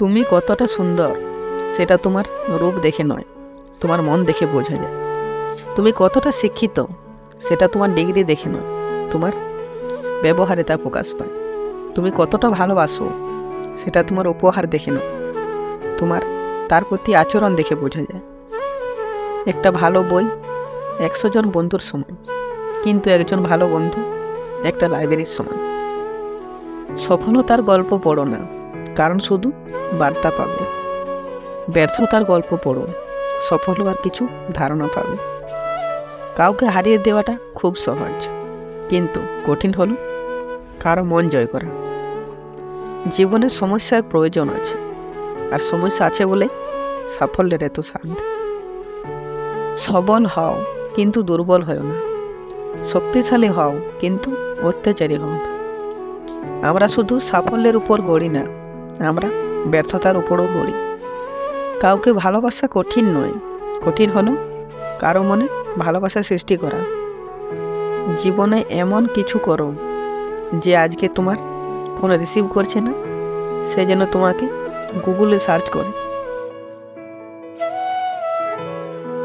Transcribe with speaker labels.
Speaker 1: তুমি কতটা সুন্দর, সেটা তোমার রূপ দেখে নয়, তোমার মন দেখে বোঝা যায়। তুমি কতটা শিক্ষিত, সেটা তোমার ডিগ্রি দেখে নয়, তোমার ব্যবহারে তা প্রকাশ পায়। তুমি কতটা ভালোবাসো, সেটা তোমার উপহার দেখে নয়, তোমার তার প্রতি আচরণ দেখে বোঝা যায়। একটা ভালো বই একশো জন বন্ধুর সমান, কিন্তু একজন ভালো বন্ধু একটা লাইব্রেরির সমান। সফলতার গল্প পড়ো না কারণ শুধু বার্তা পাবে। ব্যর্থতার গল্প পড়ো সফল হওয়ার কিছু ধারণা পাবে। কাউকে হারিয়ে দেওয়াটা খুব সহজ, কিন্তু কঠিন হলো কারও মন জয় করা। জীবনে সমস্যার প্রয়োজন আছে, আর সমস্যা আছে বলে সাফল্যের এত শান্তি সবল হও, কিন্তু দুর্বল হও না। শক্তিশালী হও, কিন্তু অত্যাচারী হও না। আমরা শুধু সাফল্যের উপর গড়ি না আমরা ব্যর্থতার উপরও বলি। কাউকে ভালোবাসা কঠিন নয়। কঠিন হলো কারও মনে ভালোবাসা সৃষ্টি করা। জীবনে এমন কিছু করো যে আজকে তোমার ফোন রিসিভ করছে না। সে যেন তোমাকে গুগলে সার্চ করে।